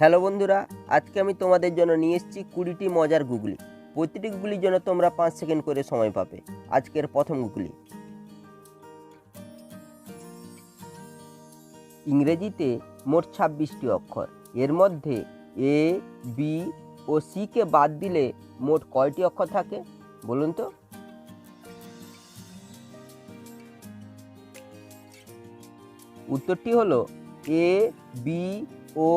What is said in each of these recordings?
Hello বন্ধুরা, আজকে আমি তোমাদের জন্য নিয়ে এসেছি কুড়িটি মজার গুগলি। প্রতিটি গুগলির জন্য তোমরা পাঁচ সেকেন্ড করে সময় পাবে আজকের প্রথম গুগলি। ইংরেজিতে মোট ছাব্বিশটি অক্ষর। এর মধ্যে এ, বি ও সি কে বাদ দিলে মোট কয়টি অক্ষর থাকে? বলুন তো। উত্তরটি হলো এ, বি ও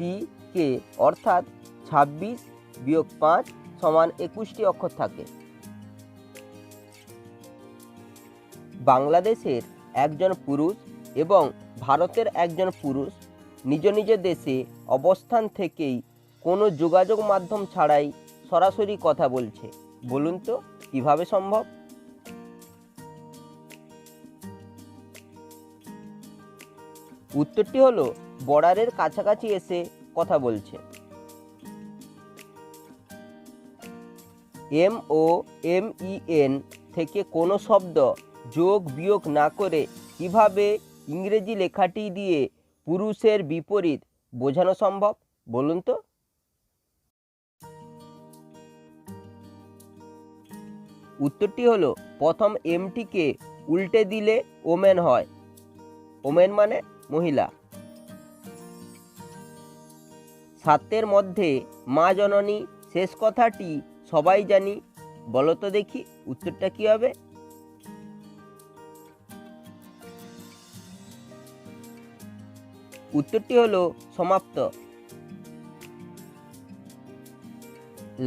সি কে অর্থাৎ ছাব্বিশ বিয়োগ পাঁচ সমান একুশটি অক্ষর থাকে। বাংলাদেশের একজন পুরুষ এবং ভারতের একজন পুরুষ নিজ নিজ দেশে অবস্থান থেকেই কোনো যোগাযোগ মাধ্যম ছাড়াই সরাসরি কথা বলছে। বলুন তো, কীভাবে সম্ভব? উত্তরটি হলো বর্ডারের কাছাকাছি এসে কথা বলছে। M O M E N থেকে কোনো শব্দ যোগ বিয়োগ না করে কীভাবে ইংরেজি লেখাটি দিয়ে পুরুষের বিপরীত বোঝানো সম্ভব? বলুন তো। উত্তরটি হলো, প্রথম এমটিকে উল্টে দিলে ওমেন হয়। ওমেন মানে মহিলা। সাতের মধ্যে মা জননী শেষ কথাটি সবাই জানি। বলো তো দেখি উত্তরটা কি হবে? উত্তরটি হলো সমাপ্ত।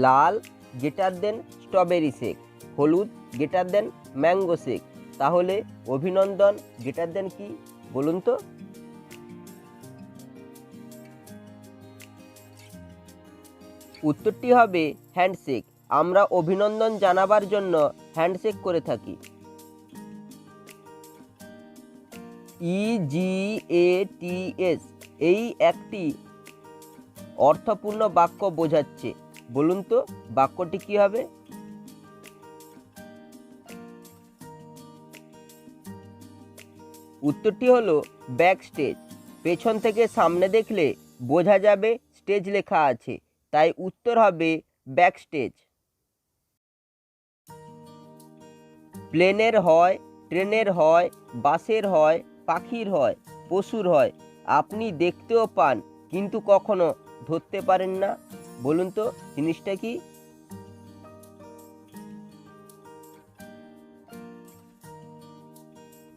লাল গেটার দেন স্ট্রবেরি শেক, হলুদ গেটার দেন ম্যাঙ্গো শেক। তাহলে অভিনন্দন গেটার দেন কি? বলুন তো। উত্তরটি হবে হ্যান্ডশেক। আমরা অভিনন্দন জানাবার জন্য হ্যান্ডশেক করে থাকি। ই জি এ টি এস এই একটি অর্থপূর্ণ বাক্য বোঝাচ্ছে। বলুন তো, বাক্যটি কি হবে? উত্তরটি হলো ব্যাক স্টেজ পেছন থেকে সামনে দেখলে বোঝা যাবে স্টেজ লেখা আছে। তাই উত্তর হবে ব্যাক স্টেজ প্লেনের হয়, ট্রেনের হয়, বাসের হয়, পাখির হয়, পশুর হয়। আপনি দেখতেও পান, কিন্তু কখনো ধরতে পারেন না। বলুন তো, জিনিসটা কি?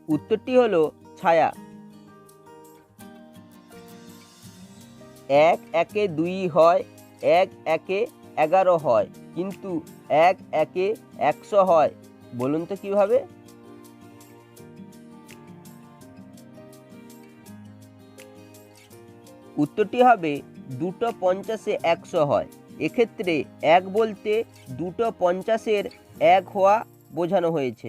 উত্তরটি হলো ছায়া। এক, একে দুই হয় এক একে এগারো হয়, কিন্তু এক একে একশো হয়। বলুন তো কীভাবে? উত্তরটি হবে দুটো পঞ্চাশে একশো হয়। এক্ষেত্রে এক বলতে দুটো পঞ্চাশের এক হওয়া বোঝানো হয়েছে।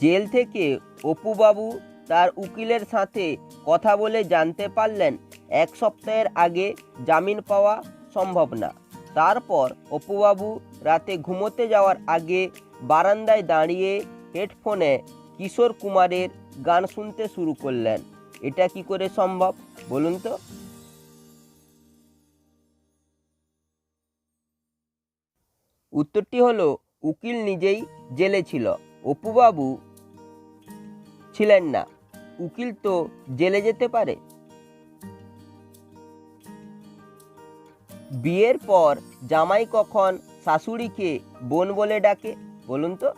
জেল থেকে অপুবাবু তার উকিলের সাথে কথা বলে জানতে পারলেন এক সপ্তাহের আগে জামিন পাওয়া সম্ভব না। তারপর অপুবাবু রাতে ঘুমোতে যাওয়ার আগে বারান্দায় দাঁড়িয়ে হেডফোনে কিশোর কুমারের গান শুনতে শুরু করলেন। এটা কি করে সম্ভব, বলুন তো? উত্তরটি হলো, উকিল নিজেই জেলে ছিল। অপুবাবু ছিলেন না। উকিল তো জেলে যেতে পারে? বিয়ের পর জামাই কখন শাশুড়িকে বোন বলে ডাকে? বলুন তো।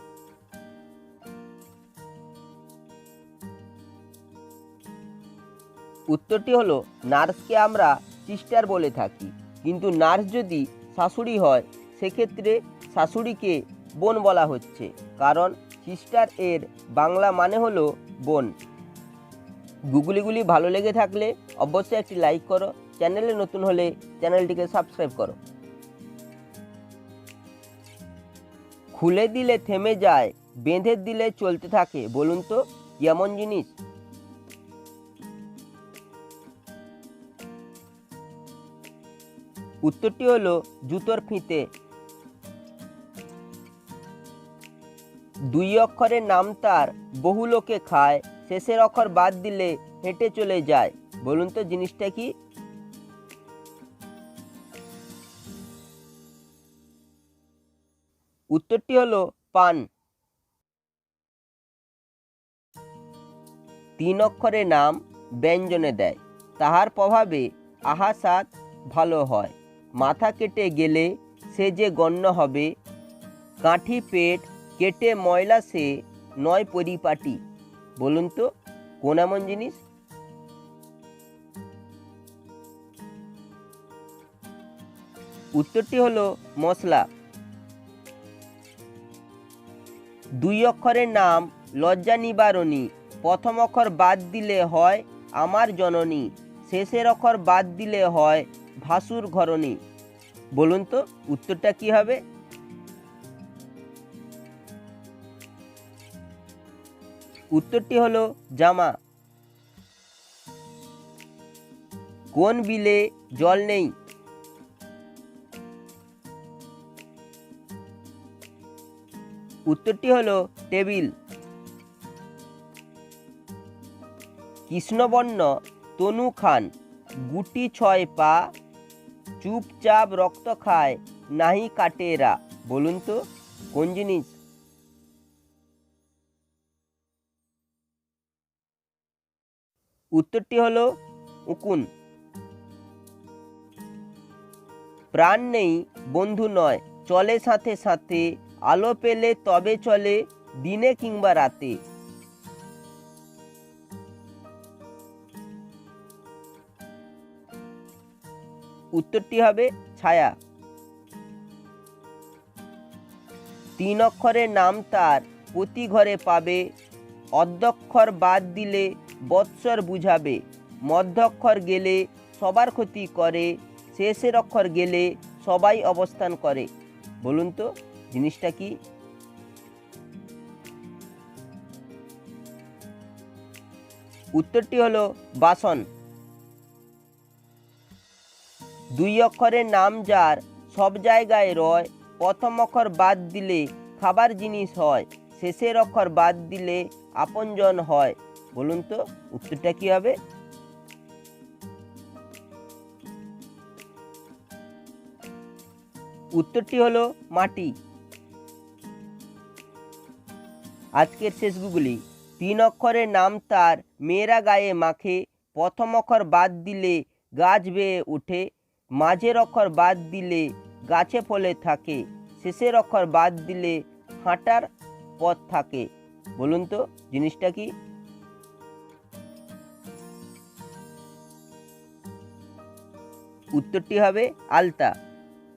উত্তরটি হলো, নার্সকে আমরা সিস্টার বলে থাকি। কিন্তু নার্স যদি শাশুড়ি হয়, সেক্ষেত্রে শাশুড়িকে বোন বলা হচ্ছে। কারণ সিস্টার এর বাংলা মানে হলো বোন। গুগলিগুলি ভালো লেগে থাকলে অবশ্যই একটি লাইক করো। চ্যানেলে নতুন হলে চ্যানেলটিকে সাবস্ক্রাইব করো। খুলে দিলে থেমে যায়, বেঁধে দিলে চলতে থাকে, বলুন তো কেমন জিনিস? উত্তরটি হলো জুতোর ফিতে। দুই অক্ষরের নাম তার, বহু লোকে খায়, শেষের অক্ষর বাদ দিলে হেঁটে চলে যায়, বলুন তো জিনিসটা কি? উত্তরটি হলো পান। তিন অক্ষরের নাম ব্যঞ্জনে দেয়। তাহার প্রভাবে আহা আহাসাত ভালো হয়। মাথা কেটে গেলে সে যে গণ্য হবে, কাঠি পেট কেটে ময়লা সে নয় পরিপাটি। বলুন তো, কোন এমন জিনিস? উত্তরটি হলো মশলা। দুই অক্ষরের নাম লজ্জা নিবারণী। প্রথম অক্ষর বাদ দিলে হয় আমার জননী, শেষের অক্ষর বাদ দিলে হয় ভাসুর ঘরণী। বলুন তো, উত্তরটা কি হবে? উত্তরটি হলো জামা। কোন বিলে জল নেই উত্তরটি হলো টেবিল। কৃষ্ণবর্ণ তনু খান, গুটি ছয় পা, চুপচাপ রক্ত খায়, নাহি কাটে এরা বলুন তো, কোন জিনিস? উত্তরটি হলো উকুন। প্রাণ নেই, বন্ধু নয়, চলে সাথে সাথে আলো পেলে তবে চলে, দিনে কিংবা রাতে। উত্তরটি হবে ছায়া। তিন অক্ষরের নাম তার, প্রতি ঘরে পাবে। অধ্যক্ষর বাদ দিলে বৎসর বুঝাবে। মধ্যক্ষর গেলে সবার ক্ষতি করে। শেষের অক্ষর গেলে সবাই অবস্থান করে। বলুন তো? জিনিসটা কি? উত্তরটি হলো বাসন। দুই অক্ষরের নাম যার, সব জায়গায় রয়। প্রথম অক্ষর বাদ দিলে খাবার জিনিস হয়, শেষের অক্ষর বাদ দিলে আপনজন হয়। বলুন তো, উত্তরটা কি হবে? উত্তরটি হলো মাটি। আজকের শেষ গুগলি। তিন অক্ষরের নাম তার মেয়েরা গায়ে মাখে, প্রথম অক্ষর বাদ দিলে গাছ বেয়ে ওঠে মাঝের অক্ষর বাদ দিলে গাছে ফলে থাকে, শেষের অক্ষর বাদ দিলে হাঁটার পথ থাকে। বলুন তো, জিনিসটা কি? উত্তরটি হবে আলতা।